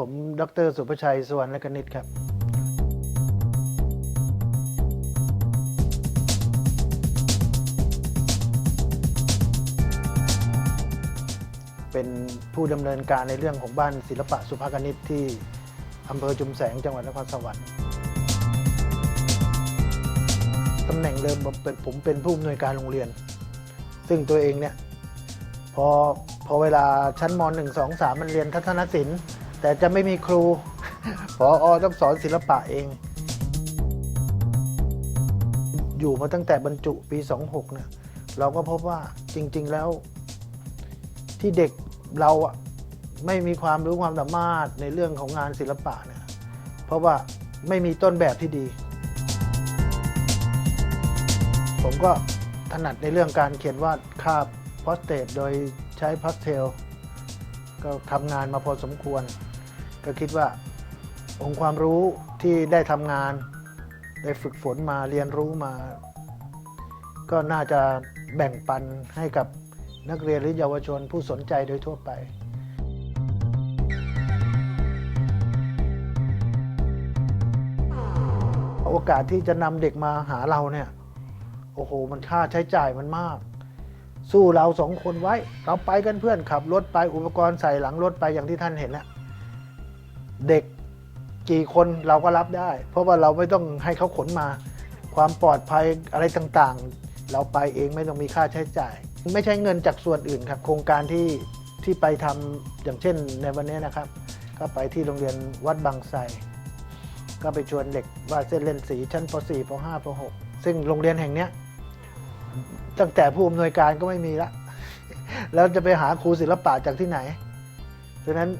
ผม ดร สุภชัย สวรรณกนิตครับ เป็นผู้ดำเนินการในเรื่องของบ้านศิลปะสุภากนิตที่อำเภอจุมแสงจังหวัดนครสวรรค์ตำแหน่งเดิมผมเป็นผมเป็นผู้อำนวยการโรงเรียน ซึ่งตัวเองเนี่ย พอพอเวลาชั้นม .1 2 3 มันเรียนทัศนศิลป์ แต่จะไม่มีครู พออต้องสอนศิลปะเอง อยู่มาตั้งแต่บรรจุปี 26 เนี่ย เราก็พบว่าจริง ๆ แล้ว ที่เด็กเราอะไม่มีความรู้ความสามารถในเรื่องของงานศิลปะเนี่ย เพราะว่าไม่มีต้นแบบที่ดี ผมก็ถนัดในเรื่องการเขียนวาดภาพพอสเต e โดยใช้พาสเทล ก็ทำงานมาพอสมควร ก็คิดว่าองค์ความรู้ที่ได้ทำงาน ได้ฝึกฝนมาเรียนรู้มา ก็น่าจะแบ่งปันให้กับนักเรียนหรือเยาวชนผู้สนใจโดยทั่วไป โอกาสที่จะนำเด็กมาหาเราเนี่ย โอ้โห มันค่าใช้จ่ายมันมาก สู้เราสองคนไว้ เราไปกันเพื่อนขับรถไปอุปกรณ์ใส่หลังรถไปอย่างที่ท่านเห็นนะ เด็กกี่คนเราก็รับได้ เพราะว่าเราไม่ต้องให้เขาขนมา ความปลอดภัยอะไรต่างๆ เราไปเองไม่ต้องมีค่าใช้จ่าย ไม่ใช่เงินจากส่วนอื่นครับ โครงการที่ที่ไปทำอย่างเช่นในวันนี้นะครับ ก็ไปที่โรงเรียนวัดบางไทรก็ไปชวนเด็กวาดเส้นเล่นสีชั้นป .4 ป .5 ป .6 ซึ่งโรงเรียนแห่งเนี้ยตั้งแต่ผู้อำนวยการก็ไม่มีละแล้วจะไปหาครูศิลปะจากที่ไหนดังนั้น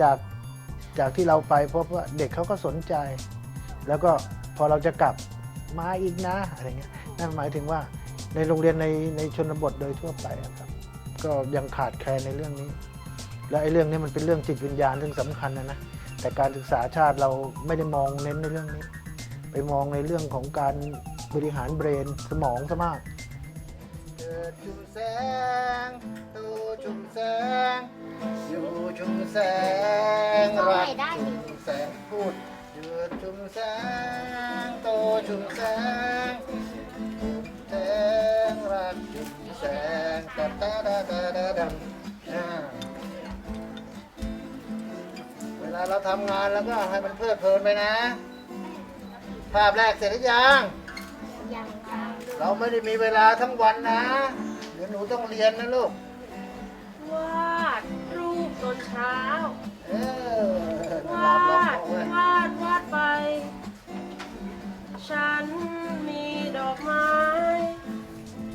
จาก จากที่เราไปพบว่าเด็กเขาก็สนใจ แล้วก็พอเราจะกลับมาอีกนะอะไรเงี้ยนั่นหมายถึงว่าในโรงเรียนในในชนบทโดยทั่วไปครับ ก็ยังขาดแคลนในเรื่องนี้ และไอ้เรื่องนี้มันเป็นเรื่องจิตวิญญาณซึ่งสำคัญนะนะแต่การศึกษาชาติเราไม่ได้มองเน้นในเรื่องนี้ ไปมองในเรื่องของการบริหารเบรนสมองซะมากเกิดชุมแสงตูชุมแสงอยู่ชุมแสง แสงโตชุมแสงแสงรักชุมแสงตาตาดาดาดาดำเวลาเราทำงานแล้วก็ให้มันเพลิดเพลินไปนะ ภาพแรกเสร็จหรือยัง ยังค่ะเราไม่ได้มีเวลาทั้งวันนะ เดี๋ยวหนูต้องเรียนนะลูก วาดรูปตอนเช้า เออวาดแล้วเว้ยวาดวา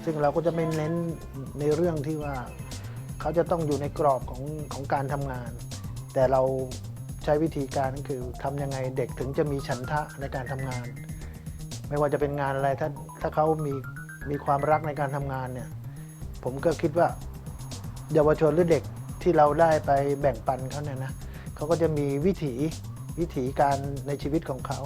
ซึ่งเราก็จะไม่เน้นในเรื่องที่ว่าเขาจะต้องอยู่ในกรอบของของการทำงาน แต่เราใช้วิธีการก็คือทำยังไงเด็กถึงจะมีฉันทะในการทำงาน ไม่ว่าจะเป็นงานอะไรถ้าถ้าเขามีมีความรักในการทำงานเนี่ยผมก็คิดว่าเยาวชนหรือเด็กที่เราได้ไปแบ่งปันเขาเนี่ยนะเขาก็จะมีวิถีวิถีการในชีวิตของเขา